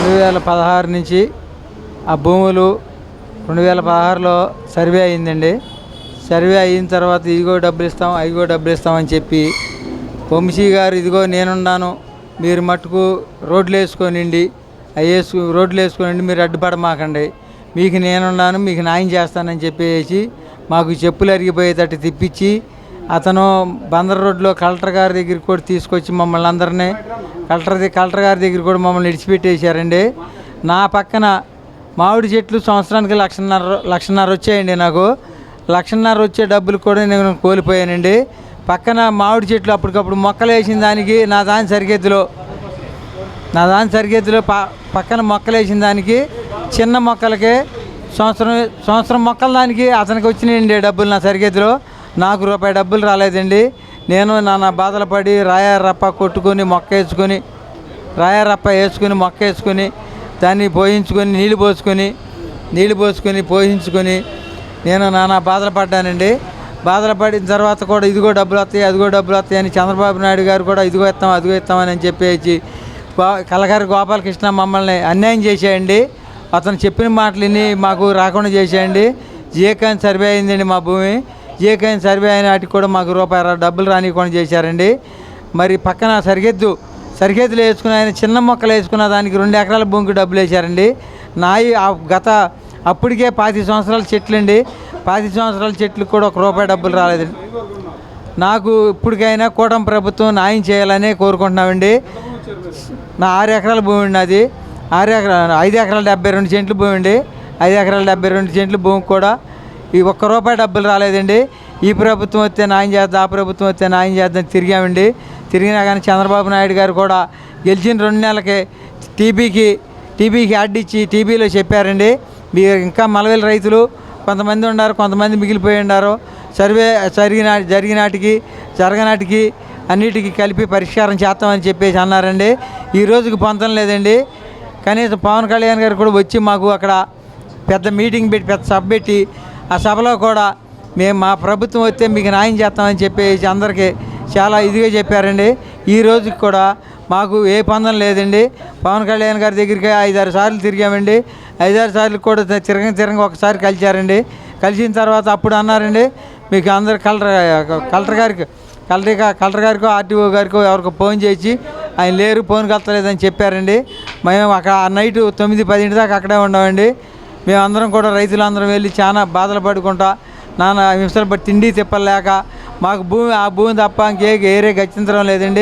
రెండు వేల పదహారు నుంచి ఆ భూములు రెండు వేల పదహారులో సర్వే అయిందండి. సర్వే అయిన తర్వాత ఇదిగో డబ్బులు ఇస్తాం అదిగో డబ్బులు ఇస్తామని చెప్పి వంశీ గారు ఇదిగో నేనున్నాను మీరు మట్టుకు రోడ్లు వేసుకోనండి అవి వేసుకు రోడ్లు వేసుకోనండి మీరు అడ్డుపడమాకండి. మీకు నేనున్నాను మీకు న్యాయం చేస్తానని చెప్పేసి మాకు చెప్పులు అరిగిపోయేటట్టు తిప్పించి అతను బందర్ రోడ్లో కలెక్టర్ గారి దగ్గరికి కూడా తీసుకొచ్చి మమ్మల్ని అందరినీ కలెక్టర్ కలెక్టర్ గారి దగ్గర కూడా మమ్మల్ని విడిచిపెట్టేశారండి. నా పక్కన మామిడి చెట్లు సంవత్సరానికి లక్షన్నర లక్షన్నర వచ్చాయండి నాకు. లక్షన్నర వచ్చే డబ్బులు కూడా నేను కోల్పోయానండి. పక్కన మామిడి చెట్లు అప్పటికప్పుడు మొక్కలు వేసిన దానికి నా దాని సరిహద్దులో నా దాని సరిహద్దులో పక్కన మొక్కలు వేసిన దానికి చిన్న మొక్కలకే సంవత్సరం సంవత్సరం మొక్కల దానికి అతనికి వచ్చినాయండి డబ్బులు నా సరిహద్దులో నాకు రూపాయి డబ్బులు రాలేదండి. నేను నాన్న బాధలు పడి రాయ రప్ప కొట్టుకొని మొక్క వేసుకొని రాయారప్ప వేసుకొని మొక్క వేసుకొని దాన్ని పోయించుకొని నీళ్ళు పోసుకొని నీళ్ళు పోసుకొని పోయించుకొని నేను నానా బాధలు పడ్డానండి. బాధలు పడిన తర్వాత కూడా ఇదిగో డబ్బులు వస్తాయి అదిగో డబ్బులు వస్తాయి అని చంద్రబాబు నాయుడు గారు కూడా ఇదిగో ఇస్తాం అదిగో ఇస్తామని అని చెప్పేసి కలగారి గోపాలకృష్ణ మమ్మల్ని అన్యాయం చేసేయండి అతను చెప్పిన మాటలు విని మాకు రాకుండా చేసేయండి జిఏకాన్ సర్వే అయిందండి మా భూమి. జిఏకాన్ సర్వే అయిన వాటికి కూడా మాకు రూపాయి డబ్బులు రానివ్వకుండా చేశారండి. మరి పక్కన సరిహద్దు సరిహద్దులు వేసుకున్న ఆయన చిన్న మొక్కలు వేసుకున్న దానికి రెండు ఎకరాల భూమికి డబ్బులు వేశారండి. నాయి ఆ గత అప్పటికే పాతి సంవత్సరాల చెట్లు అండి పాతి సంవత్సరాల చెట్లు కూడా ఒక రూపాయి డబ్బులు రాలేదండి నాకు ఇప్పటికైనా కూటమి ప్రభుత్వం న్యాయం చేయాలని కోరుకుంటున్నామండి. నా ఆరు ఎకరాల భూమి అండి అది ఆరు ఎకరాల ఐదు ఎకరాల డెబ్బై రెండు సెంట్లు భూమి అండి. ఐదు ఎకరాల డెబ్బై రెండు సెంట్లు భూమి కూడా ఈ ఒక్క రూపాయి డబ్బులు రాలేదండి. ఈ ప్రభుత్వం వస్తే న్యాయం చేద్దాం ఆ ప్రభుత్వం వస్తే న్యాయం చేద్దాం తిరిగామండి. తిరిగినా కానీ చంద్రబాబు నాయుడు గారు కూడా గెలిచిన రెండు నెలలకే టీబీకి టీబీకి అడ్డిచ్చి టీబీలో చెప్పారండి. మీరు ఇంకా మలవేల రైతులు కొంతమంది ఉన్నారు కొంతమంది మిగిలిపోయి ఉన్నారు. సర్వే జరిగిన జరిగినాటికి జరగనాటికి అన్నిటికీ కలిపి పరిష్కారం చేస్తామని చెప్పేసి అన్నారండి. ఈ రోజుకి పొందడం లేదండి. కనీసం పవన్ కళ్యాణ్ గారు కూడా వచ్చి మాకు అక్కడ పెద్ద మీటింగ్ పెట్టి పెద్ద సభ పెట్టి ఆ సభలో కూడా మేము మా ప్రభుత్వం వస్తే మీకు న్యాయం చేస్తామని చెప్పేసి అందరికీ చాలా ఇదిగా చెప్పారండి. ఈ రోజుకి కూడా మాకు ఏ పొందం లేదండి. పవన్ కళ్యాణ్ గారి దగ్గరికి ఐదారు సార్లు తిరిగామండి. ఐదారు సార్లు కూడా తిరగ తిరగ ఒకసారి కలిశారండి. కలిసిన తర్వాత అప్పుడు అన్నారండి మీకు అందరు కలెక్టర్ కలెక్టర్ గారికి కలెక్టర్ కలెక్టర్ గారికో ఆర్టీఓ గారికో ఎవరికో ఫోన్ చేసి ఆయన లేరు ఫోన్ కలతలేదని చెప్పారండి. మేము అక్కడ నైట్ తొమ్మిది పదింటి దాకా అక్కడే ఉన్నామండి. మేమందరం కూడా రైతులందరం వెళ్ళి చాలా బాధలు పడుకుంటా. నాన్న హింసలు తిండి తిప్పలేక మాకు భూమి ఆ భూమి తప్ప ఇంకే ఏరే గచ్చించడం లేదండి.